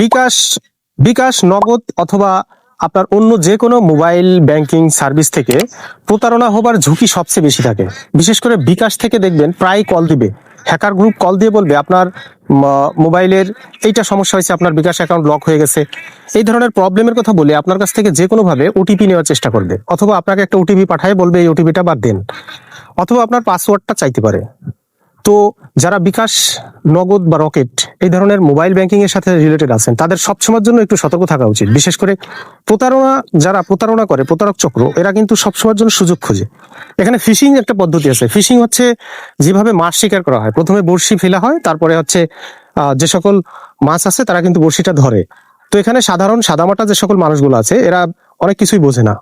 বিকাশ বিকাশ নগদ অথবা আপনার অন্য যে কোনো মোবাইল ব্যাংকিং সার্ভিস থেকে প্রতারণা হবার ঝুঁকি সবচেয়ে বেশি থাকে। বিশেষ করে বিকাশ থেকে দেখবেন প্রায় কল দিবে। হ্যাকার গ্রুপ কল দিয়ে বলবে, আপনার মোবাইলের এইটা সমস্যা হয়েছে, আপনার বিকাশ অ্যাকাউন্ট লক হয়ে গেছে। এই ধরনের প্রবলেমের কথা বলে আপনার কাছ থেকে যে কোনোভাবে ওটিপি নেওয়ার চেষ্টা করবে। অথবা আপনাকে একটা ওটিপি পাঠায়, বলবে এই ওটিপিটা বাদ দেন। অথবা আপনার পাসওয়ার্ডটা চাইতে পারে। তো যারা বিকাশ নগদ বা রকেট এই ধরনের মোবাইল ব্যাংকিং এর সাথে রিলেটেড আছেন, তাদের সবসময়ের জন্য একটু সতর্ক থাকা উচিত। বিশেষ করে প্রতারণা, যারা প্রতারণা করে, প্রতারক চক্র, এরা কিন্তু সবসময়ের জন্য সুযোগ খোঁজে। এখানে ফিশিং একটা পদ্ধতি আছে। ফিশিং হচ্ছে যেভাবে মাছ শিকার করা হয়। প্রথমে বড়শি ফেলা হয়, তারপরে হচ্ছে যে সকল মাছ আছে, তারা কিন্তু বড়শিটা ধরে। তো এখানে সাধারণ সাদামাটা যে সকল মানুষগুলো আছে, এরা অনেক কিছুই বোঝে না।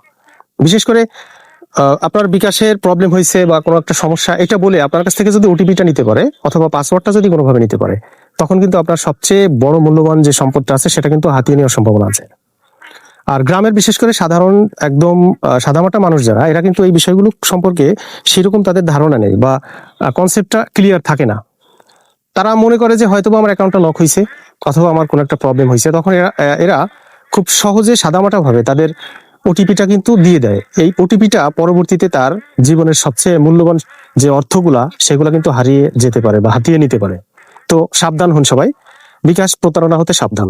বিশেষ করে আপনার বিকাশের প্রবলেম হয়েছে বা কোনো একটা সমস্যা, এটা বলে আপনার কাছ থেকে যদি ওটিপিটা নিতে পারে, অথবা পাসওয়ার্ডটা যদি কোনোভাবে নিতে পারে তখন কিন্তু আপনার সবচেয়ে বড় মূল্যবান যে সম্পদটা আছে, সেটা কিন্তু হাতিয়ে নেওয়ার সম্ভাবনা আছে। আর গ্রামের বিশেষ করে সাধারণ একদম সাদামাটা মানুষ যারা, এরা কিন্তু এই বিষয়গুলো সম্পর্কে সেরকম তাদের ধারণা নেই বা কনসেপ্টটা ক্লিয়ার থাকে না। তারা মনে করে যে হয়তো আমার অ্যাকাউন্টটা লক হয়েছে অথবা আমার কোনো একটা প্রবলেম হয়েছে তখন এরা এরা খুব সহজে সাদামাটা ভাবে তাদের ওটিপিটা কিন্তু দিয়ে দেয়। এই ওটিপিটা পরবর্তীতে তার জীবনের সবচেয়ে মূল্যবান যে অর্থগুলা, সেগুলা কিন্তু হারিয়ে যেতে পারে বা হাতিয়ে নিতে পারে। তো সাবধান হন সবাই। বিকাশ প্রতারণা হতে সাবধান।